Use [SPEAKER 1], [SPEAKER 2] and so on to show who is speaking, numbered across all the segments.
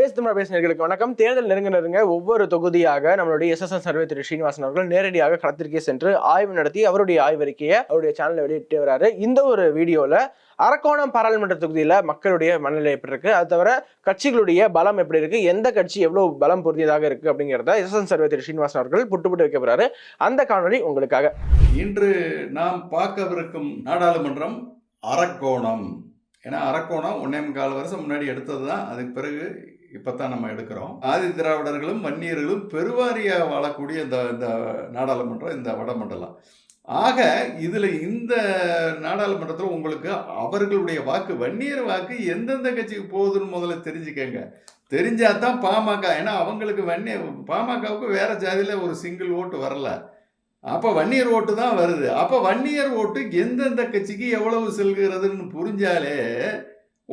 [SPEAKER 1] பேசு தமிழ் பேசினர்களுக்கு வணக்கம். தேர்தல் நெருங்க நெருங்க ஒவ்வொரு தொகுதியாக நம்மளுடைய எஸ்எஸ்என் சர்வே திரு ஸ்ரீனிவாசன் அவர்கள் நேரடியாக களத்திற்கே சென்று ஆய்வு நடத்தி அவருடைய ஆய்வறிக்கையை அவருடைய சேனலில் வெளியிட்டு வராரு. இந்த ஒரு வீடியோவில் அரக்கோணம் பாராளுமன்ற தொகுதியில் மக்களுடைய மனநிலை எப்படி இருக்குது அது தவிர கட்சிகளுடைய பலம் எப்படி இருக்குது எந்த கட்சி எவ்வளோ பலம் பொருந்தியதாக இருக்குது அப்படிங்கிறத எஸ்எஸ்என் சர்வே திரு ஸ்ரீனிவாசன் அவர்கள் புட்டு புட்டு வைக்க போறாரு. அந்த காணொளி உங்களுக்காக.
[SPEAKER 2] இன்று நாம் பார்க்கவிருக்கும் நாடாளுமன்றம் அரக்கோணம். ஏன்னா அரக்கோணம் ஒன்னே முக்கால் வருஷம் முன்னாடி எடுத்தது தான் அதுக்கு பிறகு இப்போ தான் நம்ம எடுக்கிறோம். ஆதி திராவிடர்களும் வன்னியர்களும் பெருவாரியாக வாழக்கூடிய இந்த இந்த நாடாளுமன்றம் இந்த வடமண்டலம். ஆக இதில் இந்த நாடாளுமன்றத்தில் உங்களுக்கு அவர்களுடைய வாக்கு வன்னியர் வாக்கு எந்தெந்த கட்சிக்கு போகுதுன்னு முதல்ல தெரிஞ்சுக்கங்க. தெரிஞ்சால் தான் பாமக ஏன்னா அவங்களுக்கு வன்னிய பாமகவுக்கு வேறு ஜாதியில் ஒரு சிங்கிள் ஓட்டு வரல. அப்போ வன்னியர் ஓட்டு தான் வருது. அப்போ வன்னியர் ஓட்டு எந்தெந்த கட்சிக்கு எவ்வளவு செல்கிறதுன்னு புரிஞ்சாலே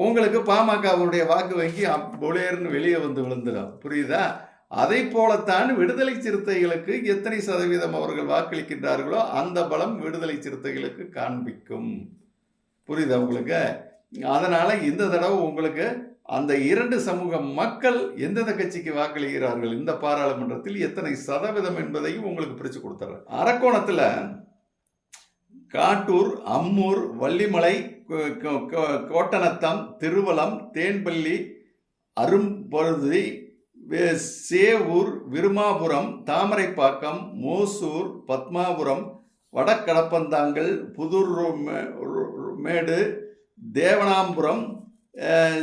[SPEAKER 2] உங்களுக்கு பாமகவுடைய வாக்கு வங்கி பொலேர்னு வெளியே வந்து விழுந்துடும். புரியுதா? அதை போலத்தான் விடுதலை சிறுத்தைகளுக்கு எத்தனை சதவீதம் அவர்கள் வாக்களிக்கின்றார்களோ அந்த பலம் விடுதலை சிறுத்தைகளுக்கு காண்பிக்கும். புரியுதா உங்களுக்கு? அதனால் இந்த தடவை உங்களுக்கு அந்த இரண்டு சமூக மக்கள் எந்தெந்த கட்சிக்கு வாக்களிக்கிறார்கள் இந்த பாராளுமன்றத்தில் எத்தனை சதவீதம் என்பதையும் உங்களுக்கு பிரித்து கொடுத்துட்றேன் அரக்கோணத்தில் காட்டூர் அம்மூர் வள்ளிமலை கோட்டநத்தம் கோட்டனத்தம் திருவலம் தேன்பள்ளி அரும்பருதி சேவூர் விருமாபுரம் தாமரைப்பாக்கம் மோசூர் பத்மாபுரம் வடக்கடப்பந்தாங்கல் புதூர் மேடு தேவனாம்புரம்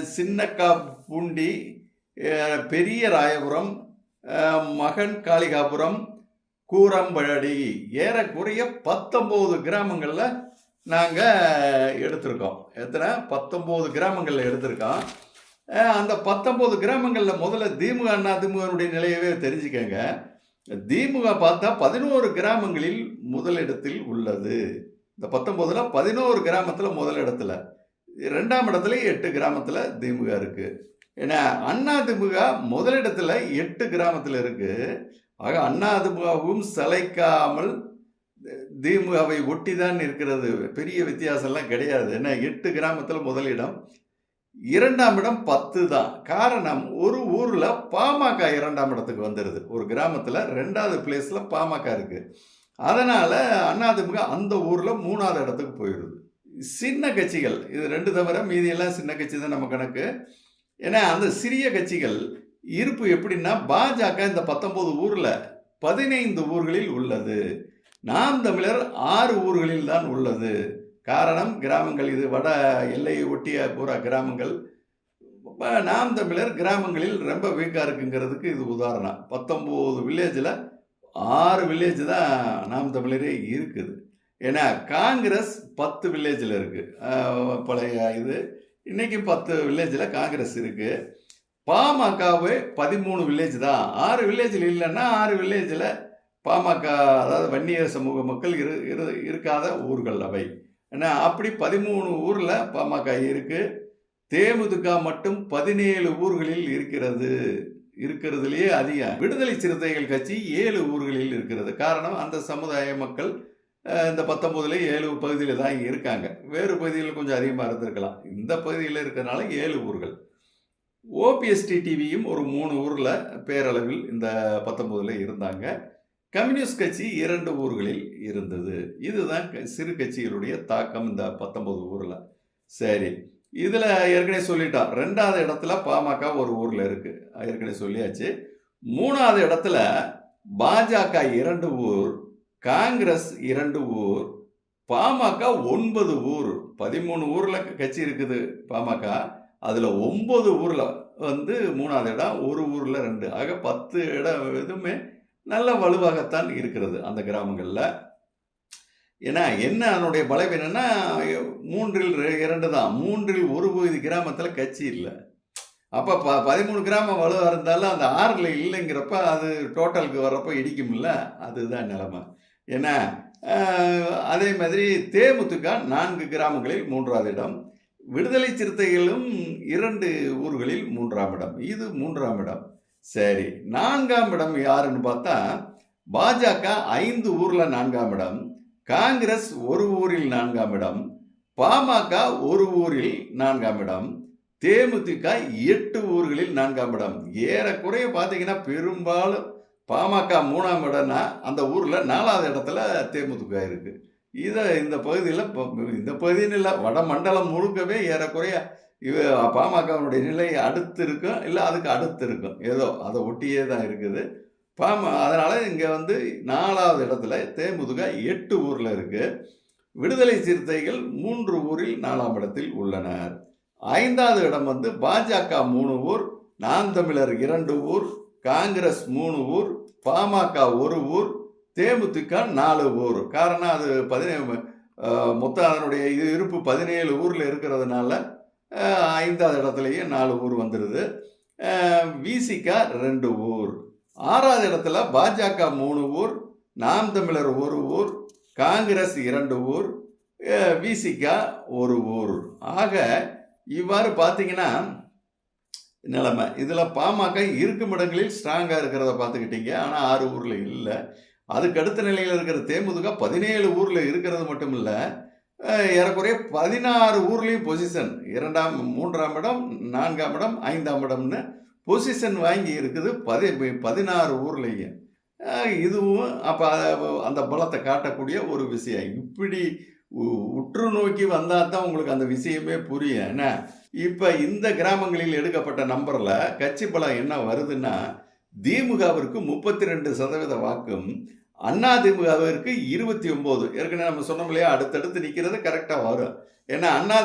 [SPEAKER 2] சின்னக்கா சின்னக்காப்பூண்டி பெரிய ராயபுரம் மகன் காளிகாபுரம் கூரம்பழடி ஏறக்குறைய பத்தொம்போது கிராமங்களில் நாங்கள் எடுத்திருக்கோம். எத்தனை? பத்தொம்போது கிராமங்களில் எடுத்திருக்கோம். அந்த பத்தொம்போது கிராமங்களில் முதல்ல திமுக அண்ணா திமுகனுடைய நிலையவே தெரிஞ்சுக்கங்க. திமுக பார்த்தா பதினோரு கிராமங்களில் முதலிடத்தில் உள்ளது. இந்த பத்தொம்போதில் பதினோரு கிராமத்தில் முதலிடத்துல. ரெண்டாம் இடத்துல எட்டு கிராமத்தில் திமுக இருக்குது ஏன்னா அண்ணா திமுக முதலிடத்தில் எட்டு கிராமத்தில் இருக்குது ஆக அண்ணா திமுகவும் சிலைக்காமல் திமுகவை ஒட்டி தான் இருக்கிறது. பெரிய வித்தியாசம்லாம் கிடையாது. ஏன்னா எட்டு கிராமத்தில் முதலிடம் இரண்டாம் இடம் பத்து தான். காரணம் ஒரு ஊரில் பாமக இரண்டாம் இடத்துக்கு வந்துடுது ஒரு கிராமத்தில் ரெண்டாவது பிளேஸில் பாமக இருக்குது அதனால் அதிமுக அந்த ஊரில் மூணாவது இடத்துக்கு போயிடுது சின்ன கட்சிகள் இது ரெண்டு தவிர மீதியெல்லாம் சின்ன கட்சி தான் நம்ம கணக்கு. ஏன்னா அந்த சிறிய கட்சிகள் இருப்பு எப்படின்னா பாஜக இந்த பத்தொம்போது ஊரில் பதினைந்து ஊர்களில் உள்ளது. நாம் தமிழர் ஆறு ஊர்களில் தான் உள்ளது. காரணம் கிராமங்கள் இது வட எல்லையை ஒட்டிய பூரா கிராமங்கள். நாம் தமிழர் கிராமங்களில் ரொம்ப வீக்காக இருக்குங்கிறதுக்கு இது உதாரணம். பத்தொம்போது வில்லேஜில் ஆறு வில்லேஜ் தான் நாம் தமிழரே இருக்குது. ஏன்னா காங்கிரஸ் பத்து வில்லேஜில் இருக்குது பழைய இது. இன்றைக்கி பத்து வில்லேஜில் காங்கிரஸ் இருக்குது பாமகவே பதிமூணு வில்லேஜ் தான். ஆறு வில்லேஜில் இல்லைன்னா ஆறு வில்லேஜில் பாமக அதாவது வன்னியர் சமூக மக்கள் இரு இரு இருக்காத ஊர்கள் அவை. ஏன்னா அப்படி பதிமூணு ஊரில் பாமக இருக்குது தேமுதிக மட்டும் பதினேழு ஊர்களில் இருக்கிறது. இருக்கிறதுலேயே அதிகம் விடுதலை சிறுத்தைகள் கட்சி ஏழு ஊர்களில் இருக்கிறது. காரணம் அந்த சமுதாய மக்கள் இந்த பத்தொம்போதுல ஏழு பகுதியில் தான் இங்கே இருக்காங்க. வேறு பகுதியில் கொஞ்சம் அதிகமாக இருந்திருக்கலாம். இந்த பகுதியில் இருக்கிறனால ஏழு ஊர்கள். ஓபிஎஸ்டி டிவியும் ஒரு மூணு ஊரில் பேரளவில் இந்த பத்தொம்போதில் இருந்தாங்க. கம்யூனிஸ்ட் கட்சி இரண்டு ஊர்களில் இருந்தது. இதுதான் க- சிறு கட்சிகளுடைய தாக்கம் இந்த பத்தொன்பது ஊரில். சரி இதில் ஏற்கனவே சொல்லிட்டோம். ரெண்டாவது இடத்துல பாமக ஒரு ஊரில் இருக்குது ஏற்கனவே சொல்லியாச்சு. மூணாவது இடத்துல பாஜக இரண்டு ஊர் காங்கிரஸ் இரண்டு ஊர் பாமக ஒன்பது ஊர். பதிமூணு ஊரில் கட்சி இருக்குது பாமக. அதில் ஒன்பது ஊரில் வந்து மூணாவது இடம் ஒரு ஊரில் ரெண்டு. ஆக பத்து இடம் எதுவுமே நல்ல வலுவாகத்தான் இருக்கிறது அந்த கிராமங்களில். ஏன்னா என்ன அதனுடைய பலவீனம்னா மூன்றில் ரெ- இரண்டு தான். மூன்றில் ஒரு பகுதி கிராமத்தில் கட்சி இல்லை. அப்போ ப பதிமூணு கிராமம் வலுவாக இருந்தாலும் அந்த ஆறில் இல்லைங்கிறப்ப அது டோட்டலுக்கு வர்றப்போ இடிக்கும்ல. அதுதான் நிலமை. ஏன்னா அதே மாதிரி தேமுதிக நான்கு கிராமங்களில் மூன்றாவது இடம். விடுதலை சிறுத்தைகளும் இரண்டு ஊர்களில் மூன்றாம் இடம். இது மூன்றாம் இடம். சரி நான்காம் இடம் யாருன்னு பார்த்தா பாஜக ஐந்து ஊரில் நான்காம் இடம் காங்கிரஸ் ஒரு ஊரில் நான்காம் இடம் பாமக ஒரு ஊரில் நான்காம் இடம் தேமுதிக எட்டு ஊர்களில் நான்காம் இடம். ஏறக்குறைய பார்த்தீங்கன்னா பெரும்பாலும் பாமக மூணாம் இடம்னா அந்த ஊரில் நாலாவது இடத்துல தேமுதிக இருக்குது இதை இந்த பகுதியில் இந்த பகுதின்னு இல்லை வட மண்டலம் முழுக்கவே ஏறக்குறைய இவ பாமகவினுடைய நிலை அடுத்து இருக்கும் இல்லை அதுக்கு அடுத்து இருக்கும் ஏதோ அதை ஒட்டியே தான் இருக்குது. பாம அதனால் இங்கே வந்து நாலாவது இடத்துல தேமுதுக எட்டு ஊரில் இருக்குது விடுதலை சிறுத்தைகள் மூன்று ஊரில் நாலாம் இடத்தில் உள்ளனர். ஐந்தாவது இடம் வந்து பாஜக மூணு ஊர் நாம் தமிழர் இரண்டு ஊர் காங்கிரஸ் மூணு ஊர் பாமக ஒரு ஊர் தேமுதிக நாலு ஊர். காரணம் அது பதினேழு மொத்தம் அதனுடைய இது இருப்பு பதினேழு ஊரில் இருக்கிறதுனால ஐந்தாவது இடத்துலையும் நாலு ஊர் வந்துடுது விசிகா ரெண்டு ஊர். ஆறாவது இடத்துல பாஜக மூணு ஊர் நாம் தமிழர் ஒரு ஊர் காங்கிரஸ் இரண்டு ஊர் விசிகா ஒரு ஊர். ஆக இவ்வாறு பார்த்தீங்கன்னா நிலைமை. இதில் பாமக இருக்கும் இடங்களில் ஸ்ட்ராங்காக இருக்கிறத பார்த்துக்கிட்டீங்க ஆனால் ஆறு ஊரில் இல்லை. அதுக்கு அடுத்த நிலையில் இருக்கிற தேமுதிக பதினேழு ஊரில் இருக்கிறது மட்டும் இல்லை ஏறக்குறைய பதினாறு ஊர்லேயும் பொசிஷன் இரண்டாம் மூன்றாம் இடம் நான்காம் இடம் ஐந்தாம் இடம்னு பொசிஷன் வாங்கி இருக்குது பதி பதினாறு ஊர்லேயும். இதுவும் அப்போ அந்த பலத்தை காட்டக்கூடிய ஒரு விஷயம். இப்படி உ- உற்று நோக்கி வந்தால் தான் உங்களுக்கு அந்த விஷயமே புரியும். என்ன? இப்போ இந்த கிராமங்களில் எடுக்கப்பட்ட நம்பரில் கட்சி பலம் என்ன வருதுன்னா திமுகவிற்கு முப்பத்தி ரெண்டு சதவீத வாக்கும் அண்ணா இருபத்தி ஒம்பது. ஏற்கனவே நம்ம சொன்னோம் இல்லையா? அடுத்தடுத்து நிற்கிறது கரெக்டாக வரும். ஏன்னா அண்ணா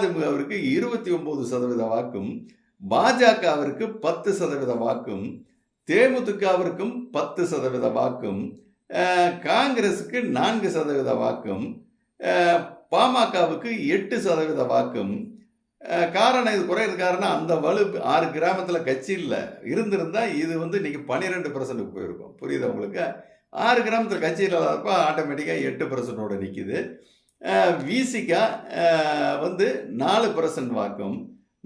[SPEAKER 2] இருபத்தி ஒம்பது சதவீத வாக்கும் பாஜகவிற்கு பத்து சதவீத வாக்கும் தேமுதிகவிற்கும் பத்து சதவீத வாக்கும் காங்கிரஸுக்கு நான்கு சதவீத வாக்கும் பாமகவுக்கு எட்டு சதவீத வாக்கும். காரணம் இது குறையிறது காரணம் அந்த வலு ஆறு கிராமத்தில் கட்சி இல்லை. இருந்திருந்தால் இது வந்து இன்றைக்கி பன்னிரெண்டு பர்சன்ட்டுக்கு போயிருக்கும். புரியுது உங்களுக்கு? ஆறு கிராமத்தில் கட்சியில் இருப்போ ஆட்டோமேட்டிக்காக எட்டு பர்சன்டோடு நிற்கிது விசிகா வந்து நாலு பர்சன்ட் வாக்கும்.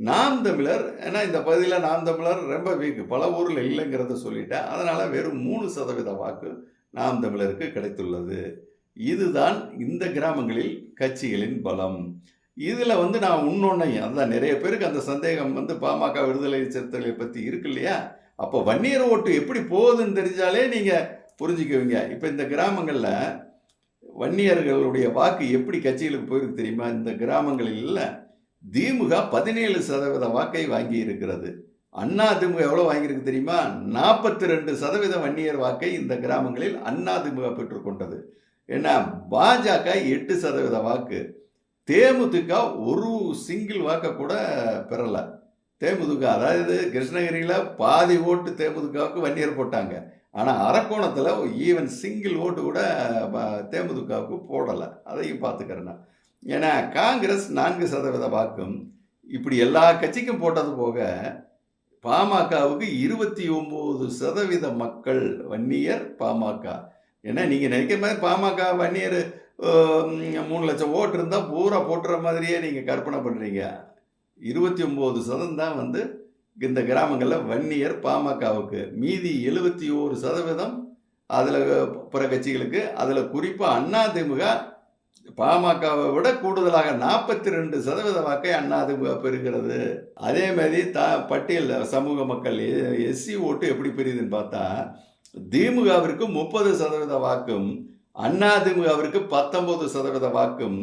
[SPEAKER 2] நாம் தமிழர் ஏன்னா இந்த பகுதியில் நாம் தமிழர் ரொம்ப வீக் பல ஊரில் இல்லைங்கிறத சொல்லிட்டேன் அதனால் வெறும் மூணு சதவீத வாக்கு நாம் தமிழருக்கு கிடைத்துள்ளது. இதுதான் இந்த கிராமங்களில் கட்சிகளின் பலம். இதில் வந்து நான் இன்னொன்னையும் அதுதான் நிறைய பேருக்கு அந்த சந்தேகம் வந்து பாமக விடுதலை சிறுத்தைகளை பற்றி இருக்கு இல்லையா? அப்போ வன்னியர் ஓட்டு எப்படி போகுதுன்னு தெரிஞ்சாலே நீங்கள் புரிஞ்சுக்குவீங்க இப்போ இந்த கிராமங்களில் வன்னியர்களுடைய வாக்கு எப்படி கட்சிகளுக்கு போயிருக்கு தெரியுமா? இந்த கிராமங்களில் திமுக பதினேழு சதவீத வாக்கை வாங்கி இருக்கிறது அண்ணா திமுக எவ்வளோ வாங்கியிருக்கு தெரியுமா? நாற்பத்தி ரெண்டு சதவீத வன்னியர் வாக்கை இந்த கிராமங்களில் அண்ணா திமுக பெற்றுக்கொண்டது ஏன்னா பாஜக எட்டு சதவீத வாக்கு. தேமுதிக ஒரு சிங்கிள் வாக்கை கூட பெறலை. தேமுதிக அதாவது கிருஷ்ணகிரியில் பாதி ஓட்டு தேமுதிகவுக்கு வன்னியர் போட்டாங்க. ஆனால் அரக்கோணத்தில் ஈவன் சிங்கிள் ஓட்டு கூட தேமுதிகவுக்கு போடலை. அதையும் பார்த்துக்கிறேன் நான். ஏன்னா காங்கிரஸ் நான்கு சதவீத வாக்கும் இப்படி எல்லா கட்சிக்கும் போட்டது போக பாமகவுக்கு இருபத்தி ஒம்பது சதவீத மக்கள் வன்னியர் பாமக. ஏன்னா நீங்கள் நினைக்கிற மாதிரி பாமக வன்னியர் மூணு லட்சம் ஓட்டு இருந்தால் பூரா போட்டுற மாதிரியே நீங்கள் கற்பனை பண்ணுறீங்க இருபத்தி ஒம்பது சதம் தான் வந்து இந்த கிராமங்களில் வன்னியர் பாமகவுக்கு மீதி எழுபத்தி ஓரு சதவீதம் அதில் பிற கட்சிகளுக்கு அதில் குறிப்பாக அண்ணா திமுக பாமகவை விட கூடுதலாக நாற்பத்தி ரெண்டு சதவீத வாக்கை அதிமுக பெறுகிறது. அதே மாதிரி த பட்டியல் சமூக மக்கள் எஸ்சி ஓட்டு எப்படி பெரியுதுன்னு பார்த்தா திமுகவிற்கு முப்பது சதவீத வாக்கும் அதிமுகவிற்கு பத்தொன்பது சதவீத வாக்கும்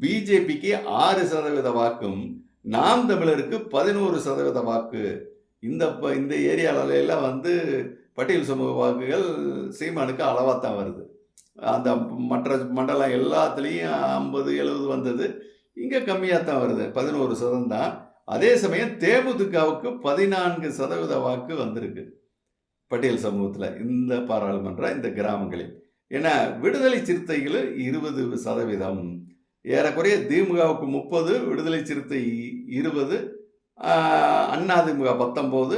[SPEAKER 2] பிஜேபிக்கு ஆறு சதவீத வாக்கும் நாம் தமிழருக்கு பதினோரு சதவீத வாக்கு. இந்த ப- இந்த ஏரியால எல்லாம் வந்து பட்டியல் சமூக வாக்குகள் சீமானுக்கு அளவாக தான் வருது. அந்த மற்ற மண்டலம் எல்லாத்துலேயும் ஐம்பது எழுபது வந்தது. இங்கே கம்மியாக தான் வருது. பதினோரு சதம் தான். அதே சமயம் தேமுதிகவுக்கு பதினான்கு சதவீத வாக்கு வந்திருக்கு. பட்டியல் சமூகத்தில் இந்த பாராளுமன்ற இந்த கிராமங்களில். ஏன்னா விடுதலை சிறுத்தைகள் இருபது சதவீதம். ஏறக்குறைய திமுகவுக்கு முப்பது விடுதலை சிறுத்தை இருபது அதிமுக பத்தொம்போது.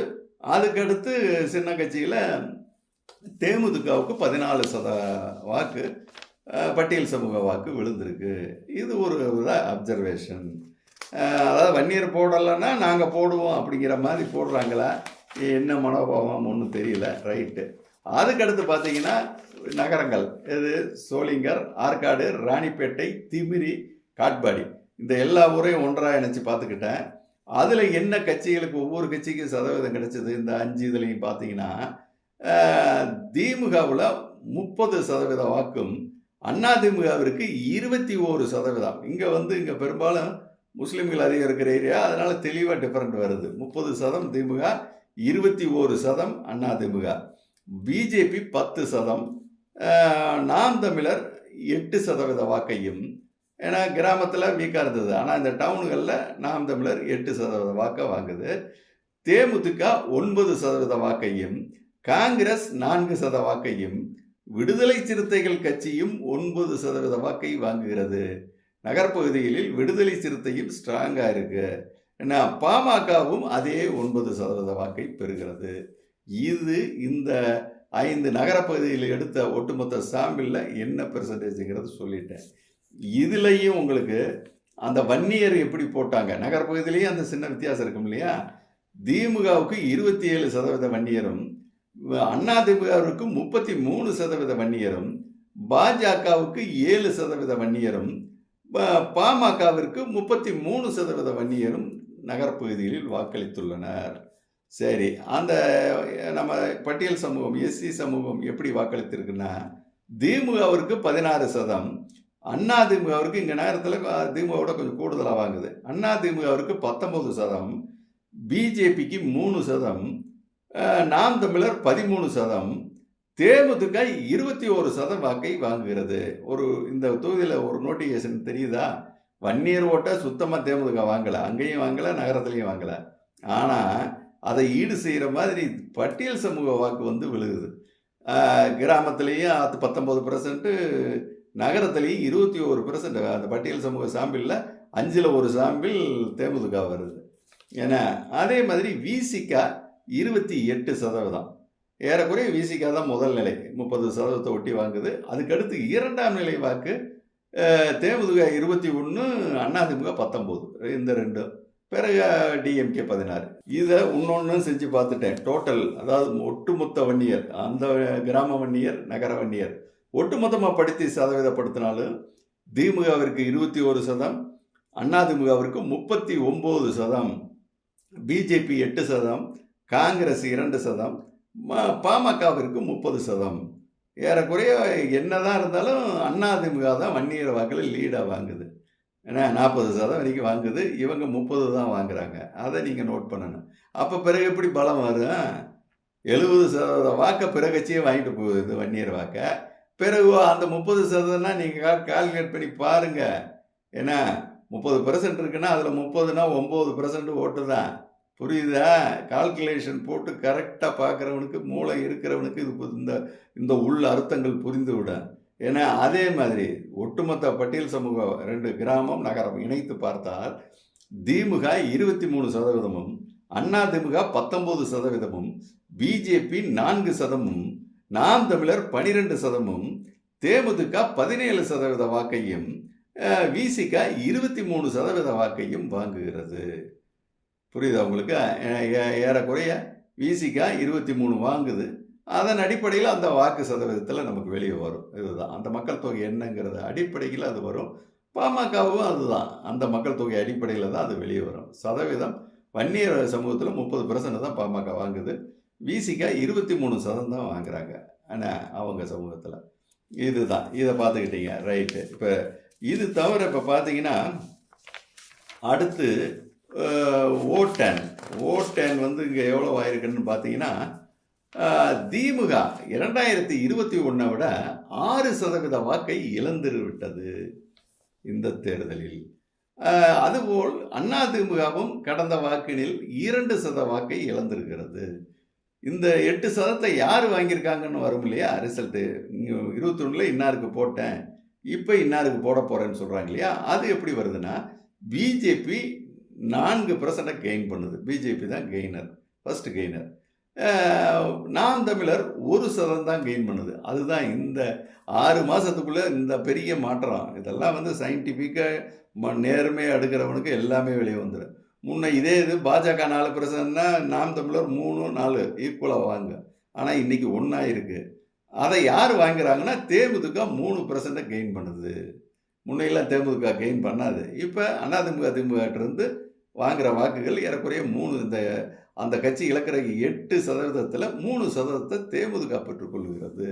[SPEAKER 2] அதுக்கடுத்து சின்ன கட்சியில் தேமுதிகவுக்கு பதினாலு சத வாக்கு பட்டியல் சமூக வாக்கு விழுந்திருக்கு. இது ஒரு அப்சர்வேஷன் அதாவது வன்னியர் போடலைன்னா நாங்கள் போடுவோம் அப்படிங்கிற மாதிரி போடுறாங்களா? என்ன மனோபாவம் ஒன்றும் தெரியல ரைட்டு அதுக்கடுத்து பார்த்தீங்கன்னா நகரங்கள். இது சோளிங்கர் ஆற்காடு ராணிப்பேட்டை திமிரி காட்பாடி. இந்த எல்லா ஊரையும் ஒன்றாக இணைச்சி பார்த்துக்கிட்டேன். அதில் என்ன கட்சிகளுக்கு ஒவ்வொரு கட்சிக்கும் சதவீதம் கிடைச்சது? இந்த அஞ்சு இதுலையும் பார்த்தீங்கன்னா திமுகவில் முப்பது சதவீத வாக்கும் அதிமுகவிற்கு இருபத்தி ஓரு சதவீதம். இங்கே வந்து இங்கே பெரும்பாலும் முஸ்லீம்கள் அதிகம் இருக்கிற ஏரியா அதனால் தெளிவாக டிஃப்ரெண்ட் வருது. முப்பது சதம் திமுக இருபத்தி ஓரு சதம் அதிமுக பிஜேபி பத்து சதம் நாம் தமிழர் எட்டு சதவீத வாக்கையும் ஏன்னா கிராமத்தில் வீக்காக இருந்தது. ஆனால் இந்த டவுனுகளில் நாம் தமிழர் எட்டு சதவீத வாக்கை வாங்குது. தேமுதிக ஒன்பது சதவீத வாக்கையும் காங்கிரஸ் நான்கு சத வாக்கையும் விடுதலை சிறுத்தைகள் கட்சியும் ஒன்பது சதவீத வாக்கை வாங்குகிறது. நகர்ப்பகுதிகளில் விடுதலை சிறுத்தையும் ஸ்ட்ராங்காக இருக்கு. ஏன்னா பாமகவும் அதே ஒன்பது சதவீத வாக்கை பெறுகிறது. இது இந்த ஐந்து நகரப்பகுதியில் எடுத்த ஒட்டுமொத்த சாம்பிளில் என்ன பெர்சன்டேஜுங்கிறது சொல்லிட்டேன். இதுலேயும் உங்களுக்கு அந்த வன்னியர் எப்படி போட்டாங்க? நகரப்பகுதியிலேயும் அந்த சின்ன வித்தியாசம் இருக்கும் இல்லையா? திமுகவுக்கு இருபத்தி ஏழு சதவீத வன்னியரும் அதிமுகவிற்கு முப்பத்தி மூணு சதவீத வன்னியரும் பாஜகவுக்கு ஏழு சதவீத வன்னியரும் பாமகவிற்கு முப்பத்தி மூணு சதவீத வன்னியரும் நகரப்பகுதிகளில் வாக்களித்துள்ளனர். சரி அந்த நம்ம பட்டியல் சமூகம் எஸ்சி சமூகம் எப்படி வாக்களித்திருக்குன்னா திமுகவிற்கு பதினாறு சதம் அண்ணா திமுகவிற்கு இங்கே நேரத்தில் திமுகவோட கொஞ்சம் கூடுதலாக வாங்குது. அண்ணா திமுகவிற்கு பத்தொன்பது சதம் பிஜேபிக்கு மூணு சதம் நாம் தமிழர் பதிமூணு சதம் தேமுதிக இருபத்தி ஒரு சதம் வாக்கை வாங்குகிறது. ஒரு இந்த தொகுதியில் ஒரு நோட்டிஃபிகேஷன் தெரியுதா? வன்னியர் ஓட்டை சுத்தமாக தேமுதிக வாங்கலை அங்கேயும் வாங்கலை நகரத்துலேயும் வாங்கலை. ஆனால் அதை ஈடு செய்கிற மாதிரி பட்டியல் சமூக வாக்கு வந்து விழுகுது. கிராமத்துலேயும் அது பத்தொம்பது பர்சன்ட்டு நகரத்துலேயும் இருபத்தி ஒரு பர்சன்ட் அந்த பட்டியல் சமூக சாம்பிளில் அஞ்சில் ஒரு சாம்பிள் தேமுதிக வருது. ஏன்னா அதே மாதிரி விசிகா இருபத்தி எட்டு சதவீதம். ஏறக்குறைய விசிகா தான் முதல் நிலை. முப்பது சதவீதத்தை ஒட்டி வாங்குது. அதுக்கடுத்து இரண்டாம் நிலை வாக்கு தேமுதிக இருபத்தி ஒன்று அதிமுக பத்தொம்போது இந்த ரெண்டு பிறகு டிஎம்கே பதினாறு. இதை இன்னொன்று செஞ்சு பார்த்துட்டேன். டோட்டல் அதாவது ஒட்டுமொத்த வன்னியர் அந்த கிராம வன்னியர் நகர வன்னியர். ஒட்டுமொத்தமாக படித்து சதவீதப்படுத்தினாலும் திமுகவிற்கு இருபத்தி ஒரு சதம் அதிமுகவிற்கு முப்பத்தி ஒம்பது சதம் பிஜேபி எட்டு சதம் காங்கிரஸ் இரண்டு சதம் பாமகவிற்கு முப்பது சதம். ஏறக்குறைய என்னதான் இருந்தாலும் அதிமுக தான் வன்னியர் வாக்கில் லீடாக வாங்குது. ஏன்னா நாற்பது சதம் வரைக்கும் வாங்குது. இவங்க முப்பது தான் வாங்குறாங்க. அதை நீங்கள் நோட் பண்ணணும். அப்போ பிறகு எப்படி பலம் வரும்? எழுபது சதவீத வாக்கை பிறகச்சியே வாங்கிட்டு போகுது இந்த வன்னியர் வாக்கை. பிறகு அந்த முப்பது சதவீதம்னா நீங்கள் கால்குலேட் பண்ணி பாருங்கள் ஏன்னா முப்பது பர்சன்ட் இருக்குன்னா அதில் முப்பதுனா ஒம்பது பர்சன்ட் ஓட்டு தான். புரியுதா? கால்குலேஷன் போட்டு கரெக்டாக பார்க்குறவனுக்கு மூளை இருக்கிறவனுக்கு இது இந்த இந்த உள்ள அர்த்தங்கள் புரிந்து விடும் ஏன்னா அதே மாதிரி ஒட்டுமொத்த பட்டியல் சமூகம் ரெண்டு கிராமம் நகரம் இணைத்து பார்த்தால் திமுக இருபத்தி மூணு சதவீதமும் அண்ணா திமுக பத்தொன்பது சதவீதமும் பிஜேபி நான்கு சதமும் நாம் தமிழர் பனிரெண்டு சதமும் தேமுதிக பதினேழு சதவீத வாக்கையும் விசிக இருபத்தி மூணு சதவீத வாக்கையும் வாங்குகிறது. புரியுதா உங்களுக்கு? ஏ- ஏறக்குறைய விசிக இருபத்தி மூணு வாங்குது. அதன் அடிப்படையில் அந்த வாக்கு சதவீதத்தில் நமக்கு வெளியே வரும். இதுதான். அந்த மக்கள் தொகை என்னங்கிறது அடிப்படையில் அது வரும். பாமகவும் அதுதான். அந்த மக்கள் தொகை அடிப்படையில் தான் அது வெளியே வரும். சதவீதம் வன்னியர் சமூகத்தில் முப்பது பர்சன்ட் தான் பாமக வாங்குது. விசிக இருபத்தி மூணு சதம் தான் வாங்குறாங்க. ஆனால் அவங்க சமூகத்தில். இதுதான். இதை பார்த்துக்கிட்டீங்க. ரைட்டு இப்போ இது தவிர இப்போ பார்த்தீங்கன்னா அடுத்து ஓட்டன் ஓட்டன் வந்து இங்கே எவ்வளோ ஆயிருக்குன்னு பார்த்தீங்கன்னா திமுக இரண்டாயிரத்தி இருபத்தி ஒன்றை விட ஆறு சதவீத வாக்கை இழந்து விட்டது இந்த தேர்தலில். அதுபோல் அதுபோல் அதிமுகவும் கடந்த வாக்கினில் இரண்டு சத வாக்கை இழந்திருக்கிறது. இந்த எட்டு சதத்தை யார் வாங்கியிருக்காங்கன்னு வரும் இல்லையா? ரிசல்ட்டு இருபத்தொன்னில் இன்னாருக்கு போட்டேன் இப்போ இன்னாருக்கு போட போகிறேன்னு சொல்கிறாங்க இல்லையா? அது எப்படி வருதுன்னா பிஜேபி நான்கு பர்சன்டை கெயின் பண்ணுது. பிஜேபி தான் gainer first gainer Naam Tamilar ஒரு சதம் தான் கெயின் பண்ணுது. அதுதான் இந்த ஆறு மாதத்துக்குள்ளே இந்த பெரிய மாற்றம். இதெல்லாம் வந்து சயின்டிஃபிக்காக நேர்மையாக எடுக்கிறவனுக்கு எல்லாமே வெளியே வந்துடும் முன்ன இதே இது பாஜக நாலு பர்சன்ட்னா நாம் தமிழர் மூணு நாலு ஈக்குவலாக வாங்க. ஆனால் இன்னைக்கு ஒன்றா இருக்குது அதை யார் வாங்குறாங்கன்னா தேமுதிக மூணு பர்சன்ட்டை கெயின் பண்ணுது. முன்னையெல்லாம் தேமுதிக கெயின் பண்ணாது. இப்போ அதிமுக திமுக வாங்குகிற வாக்குகள் ஏறக்குறைய மூணு இந்த அந்த கட்சி இழக்கிற எட்டு சதவீதத்தில் மூணு சதவீதத்தை தேமுதிக பெற்றுக்கொள்கிறது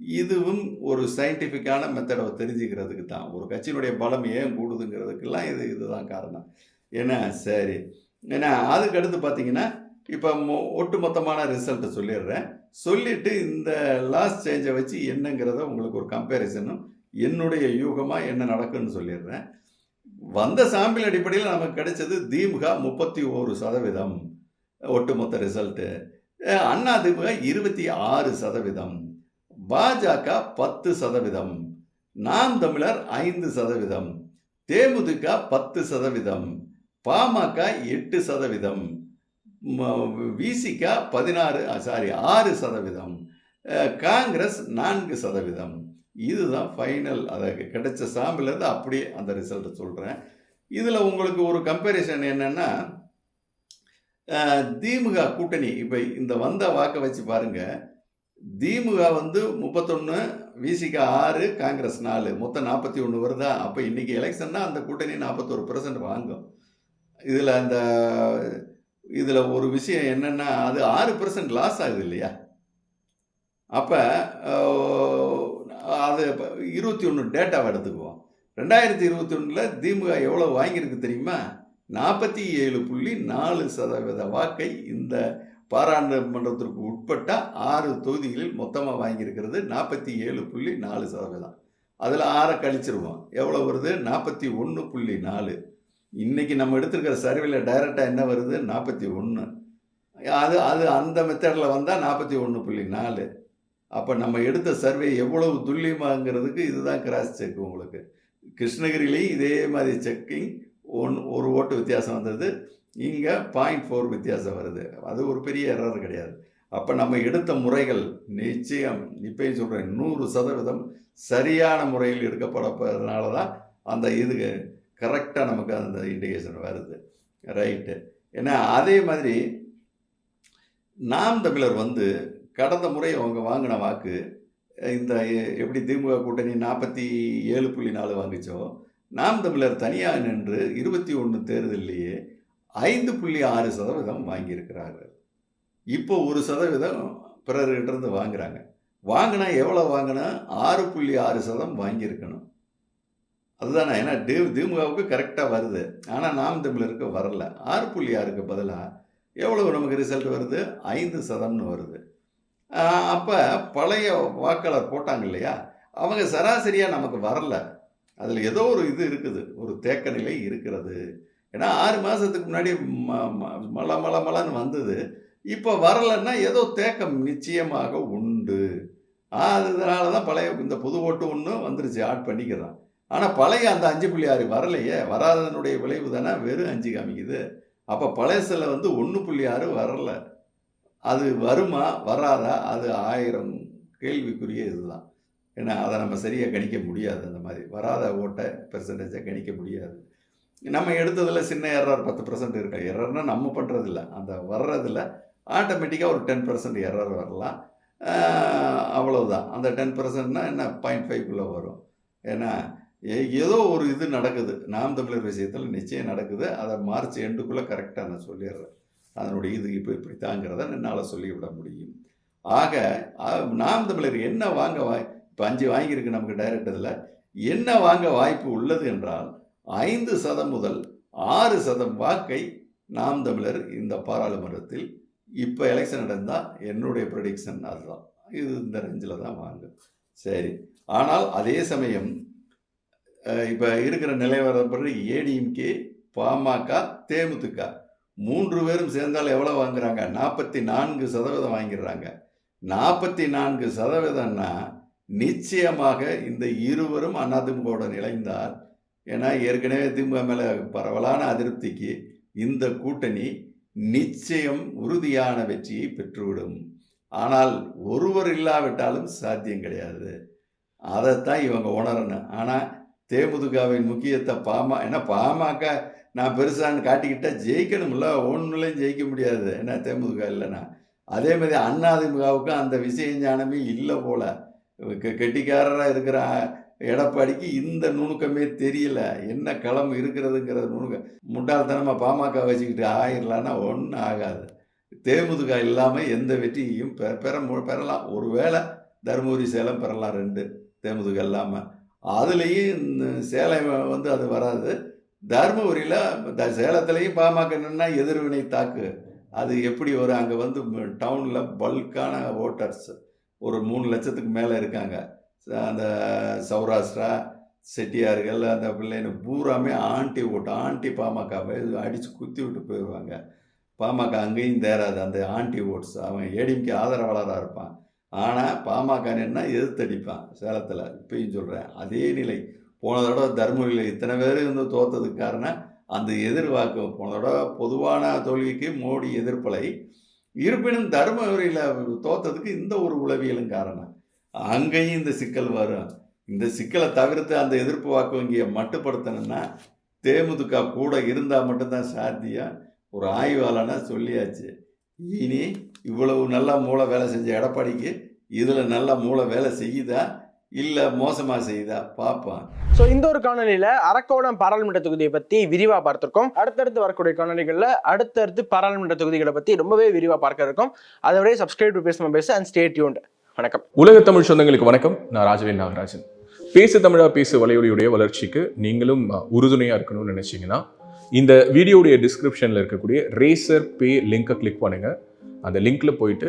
[SPEAKER 2] இதுவும் ஒரு சயின்டிஃபிக்கான மெத்தடை தெரிஞ்சுக்கிறதுக்கு தான். ஒரு கட்சியினுடைய பலம் ஏன் கூடுதுங்கிறதுக்கெல்லாம் இது இதுதான் காரணம். ஏன்னா சரி. ஏன்னா அதுக்கடுத்து பார்த்தீங்கன்னா இப்போ ஒட்டுமொத்தமான ரிசல்ட்டை சொல்லிடுறேன். சொல்லிவிட்டு இந்த லாஸ்ட் சேஞ்சை வச்சு என்னங்கிறத உங்களுக்கு ஒரு கம்பேரிசனும் என்னுடைய யூகமாக என்ன நடக்குன்னு சொல்லிடுறேன். வந்த சாம்பிள் அடிப்படையில் நமக்கு கிடைச்சது திமுக முப்பத்தி ஓரு சதவீதம். ஒட்டுமொத்த ரிசல்ட்டு அண்ணா திமுக இருபத்தி ஆறு சதவீதம் பாஜக பத்து சதவீதம் நாம் தமிழர் ஐந்து சதவீதம் தேமுதிக பத்து சதவீதம் பாமக எட்டு சதவீதம் விசிக பதினாறு சாரி ஆறு சதவீதம் காங்கிரஸ் நான்கு சதவீதம். இதுதான் ஃபைனல் அதை கிடைச்ச சாம்பிலேருந்து அப்படியே அந்த ரிசல்ட்டை சொல்கிறேன் இதில் உங்களுக்கு ஒரு கம்பேரிசன் என்னென்னா திமுக கூட்டணி இப்போ இந்த வந்த வாக்கை வச்சு பாருங்க. திமுக வந்து முப்பத்தொன்று விசிக ஆறு காங்கிரஸ் நாலு. மொத்தம் நாற்பத்தி ஒன்று வருதா? அப்போ இன்னைக்கு எலெக்ஷன்னா அந்த கூட்டணி நாற்பத்தொரு பர்சன்ட் வாங்கும். இதில் அந்த இதில் ஒரு விஷயம் என்னென்னா அது ஆறு பர்சன்ட் லாஸ் ஆகுது இல்லையா? அப்போ அது இருபத்தி ஒன்று டேட்டாவை எடுத்துக்குவோம். ரெண்டாயிரத்தி இருபத்தி ஒன்றில் திமுக எவ்வளோ வாங்கியிருக்கு தெரியுமா? நாற்பத்தி ஏழு புள்ளி நாலு சதவீத வாக்கை இந்த பாராளுமன்றத்திற்கு உட்பட்ட ஆறு தொகுதிகளில் மொத்தமாக வாங்கியிருக்கிறது நாற்பத்தி ஏழு புள்ளி நாலு சதவீதம். அதில் ஆறை கழிச்சிருவோம். எவ்வளோ வருது? நாற்பத்தி ஒன்று புள்ளி நாலு. இன்றைக்கி நம்ம எடுத்திருக்கிற சர்வேல டைரெக்டாக என்ன வருது? நாற்பத்தி ஒன்று அது அது அந்த மெத்தடில் வந்தால் நாற்பத்தி ஒன்று புள்ளி நாலு. அப்போ நம்ம எடுத்த சர்வே எவ்வளவு துல்லியமாங்கிறதுக்கு இதுதான் கிராஸ் செக் உங்களுக்கு. கிருஷ்ணகிரிலையும் இதே மாதிரி செக்கிங் ஒன் ஒரு ஓட்டு வித்தியாசம் வந்தது. இங்கே பாயிண்ட் ஃபோர் வித்தியாசம் வருது. அது ஒரு பெரிய எரர் கிடையாது. அப்போ நம்ம எடுத்த முறைகள் நிச்சயம் இப்பயும் சொல்கிறேன் நூறு சதவீதம் சரியான முறையில் எடுக்கப்படப்பதனால தான் அந்த இது கரெக்டாக நமக்கு அந்த இண்டிகேஷன் வருது. ரைட்டு ஏன்னா அதே மாதிரி நாம் தமிழர் வந்து கடந்த முறை அவங்க வாங்கின வாக்கு இந்த எ- எப்படி திமுக கூட்டணி நாற்பத்தி ஏழு புள்ளி நாலு வாங்குச்சோ நாம் தமிழர் தனியாக நின்று இருபத்தி ஒன்று தேர்தலிலேயே ஐந்து புள்ளி ஆறு சதவீதம் வாங்கியிருக்கிறார்கள். இப்போ ஒரு சதவீதம் பிறர்கிட்ட இருந்து வாங்குறாங்க. வாங்கினா எவ்வளோ வாங்கினா ஆறு புள்ளி ஆறு சதம் வாங்கியிருக்கணும். அதுதானே ஏன்னா டி திமுகவுக்கு கரெக்டாக வருது. ஆனால் நாம் தமிழருக்கு வரல. ஆறு புள்ளி ஆறுக்கு பதிலாக எவ்வளவு நமக்கு ரிசல்ட் வருது? ஐந்து சதம்னு வருது. அப்போ பழைய வாக்காளர் போட்டாங்க இல்லையா? அவங்க சராசரியாக நமக்கு வரல. அதில் ஏதோ ஒரு இது இருக்குது. ஒரு தேக்க நிலை இருக்கிறது. ஏன்னா ஆறு மாதத்துக்கு முன்னாடி ம- ம- மழைன்னு வந்தது. இப்போ வரலைன்னா ஏதோ தேக்கம் நிச்சயமாக உண்டு. அதனால தான் பழைய இந்த புது ஓட்டு ஒன்று வந்துருச்சு ஆட் பண்ணிக்கிறான் ஆனால் பழைய அந்த அஞ்சு புள்ளி ஆறு வரலையே. வராதனுடைய விளைவு தானே வெறும் அஞ்சு காமிக்குது. அப்போ பழையசில் வந்து ஒன்று புள்ளி ஆறு வரல. அது வருமா? வராதா? அது ஆயிரம் கேள்விக்குரிய இதுதான். ஏன்னா அதை நம்ம சரியாக கணிக்க முடியாது. அந்த மாதிரி வராத ஓட்டை பெர்சன்டேஜை கணிக்க முடியாது. நம்ம எடுத்ததில் சின்ன எரர் பத்து பர்சன்ட் இருக்கு? எரர்னா நம்ம பண்ணுறதில்ல அந்த வர்றதில் ஆட்டோமேட்டிக்காக ஒரு டென் பர்சன்ட் எரர் வரலாம். அவ்வளோதான் அந்த டென் பர்சன்ட்னா என்ன? பாயிண்ட் ஃபைவ்க்குள்ளே வரும். ஏன்னா ஏ- ஏதோ ஒரு இது நடக்குது. நாம் தமிழர் விஷயத்தில் நிச்சயம் நடக்குது. அதை மார்ச் எண்டுக்குள்ளே கரெக்டாக நான் சொல்லிடுறேன். அதனுடைய இது இப்போ இப்படி தாங்கிறத என்னால் சொல்லிவிட முடியும். ஆக நாம் தமிழர் என்ன வாங்க வாய் இப்போ அஞ்சு வாங்கியிருக்கு நமக்கு டைரக்ட் இதில் என்ன வாங்க வாய்ப்பு உள்ளது என்றால் ஐந்து சதம் முதல் ஆறு சதம் வாக்கை நாம் தமிழர் இந்த பாராளுமன்றத்தில் இப்போ எலெக்ஷன் நடந்தால் என்னுடைய ப்ரொடிக்ஷன் அதுதான். இது இந்த ரேஞ்சில் தான் வாங்கும் சரி. ஆனால் அதே சமயம் இப்போ இருக்கிற நிலைவரப்படி ஏடிஎம்கே பாமக தேமுதிக மூன்று பேரும் சேர்ந்தால் எவ்வளோ வாங்குறாங்க? நாற்பத்தி நான்கு சதவீதம் வாங்கிடுறாங்க. நாற்பத்தி நான்கு சதவீதம்னா நிச்சயமாக இந்த இருவரும் அதிமுகவுடன் இணைந்தால் ஏன்னா ஏற்கனவே திமுக மேலே பரவலான அதிருப்திக்கு இந்த கூட்டணி நிச்சயம் உறுதியான வெற்றியை பெற்றுவிடும். ஆனால் ஒருவர் இல்லாவிட்டாலும் சாத்தியம் கிடையாது. அதைத்தான் இவங்க உணரணும். ஆனால் தேமுதுகாவின் முக்கியத்தை பாமா ஏன்னா பாமக நான் பெருசான்னு காட்டிக்கிட்டால் ஜெயிக்கணும்ல ஒன்றுலையும் ஜெயிக்க முடியாது. என்ன தேமுதுகா இல்லைன்னா. அதே மாதிரி அதிமுகவுக்கும் அந்த விஷய ஞானமே இல்லை போல. கெட்டிக்காரராக இருக்கிற. எடப்பாடிக்கு இந்த நுணுக்கமே தெரியல. என்ன களம் இருக்கிறதுங்கிற நுணுக்கம் முட்டாள்தனமாக பாமக வச்சுக்கிட்டு ஆயிரலான்னா ஒன்றும் ஆகாது. தேமுதுக இல்லாமல் எந்த வெற்றியையும் பெற பெற மு- பெறலாம். ஒருவேளை தருமபுரி சேலம் பெறலாம் ரெண்டு தேமுதுக இல்லாமல் அதுலேயும் சேலம் வந்து அது வராது. தருமபுரியில் த- சேலத்துலேயும் பாமக நின்னா எதிர்வினை தாக்கு. அது எப்படி வரும்? அங்கே வந்து டவுனில் பல்கான ஓட்டர்ஸ். ஒரு மூணு லட்சத்துக்கு மேலே இருக்காங்க. அந்த சௌராஷ்டிரா செட்டியார்கள் அந்த பிள்ளைங்க பூராமே ஆண்டி ஓட்டு ஆண்டி பாமகவை அடித்து குத்தி விட்டு போயிடுவாங்க பாமக அங்கேயும் தேராது அந்த ஆண்டி ஓட்ஸ். அவன் ஏடிஎம்கே ஆதரவாளராக இருப்பான். ஆனால் பாமக என்ன எதிர்த்தடிப்பான் சேலத்தில். இப்பயும் சொல்கிறேன் அதே நிலை. போன தடவை தருமபுரியில் இத்தனை பேர் இருந்து தோத்ததுக்கு காரணம் அந்த எதிர்வாக்கு. போன தடவை பொதுவான தோல்விக்கு மோடி எதிர்ப்பலை. இருப்பினும் தருமபுரியில் தோத்ததுக்கு இந்த ஒரு உளவியலும் காரணம். அங்கேயும் இந்த சிக்கல் வரும். இந்த சிக்கலை தவிர்த்து அந்த எதிர்ப்பு வாக்கு வங்கியை மட்டுப்படுத்தணும்னா தேமுதிக கூட இருந்தால் மட்டும்தான் சாத்தியம். ஒரு ஆய்வாளனா சொல்லியாச்சு இனி இவ்வளவு நல்லா மூளை வேலை செஞ்ச எடப்பாடிக்கு இதில் நல்லா மூளை வேலை செய்யுதா? இல்லை மோசமாக செய்யுதா பார்ப்போம்
[SPEAKER 1] ஸோ இந்த ஒரு காணொலியில அரக்கோணம் பாராளுமன்ற தொகுதியை பத்தி விரிவா பார்த்திருக்கோம். அடுத்தடுத்து வரக்கூடிய காணொலிகள்ல அடுத்தடுத்து பாராளுமன்ற தொகுதிகளை பத்தி ரொம்பவே விரிவா பார்க்க இருக்கோம். அதோடய சப்ஸ்கிரைப் டு பேஸ் பேச அண்ட் ஸ்டே டியூன்ட் வணக்கம்.
[SPEAKER 3] உலக தமிழ் சொந்தங்களுக்கு வணக்கம். நான் ராஜவேல் நாகராஜன். பேசு தமிழா பேசு வலையொலியுடைய வளர்ச்சிக்கு நீங்களும் அஹ், உறுதுணையா இருக்கணும்னு நினைச்சீங்கன்னா இந்த வீடியோடைய டிஸ்கிரிப்ஷன்ல இருக்கக்கூடிய ரேசர் பே லிங்கை கிளிக் பண்ணுங்க. அந்த லிங்க்ல போயிட்டு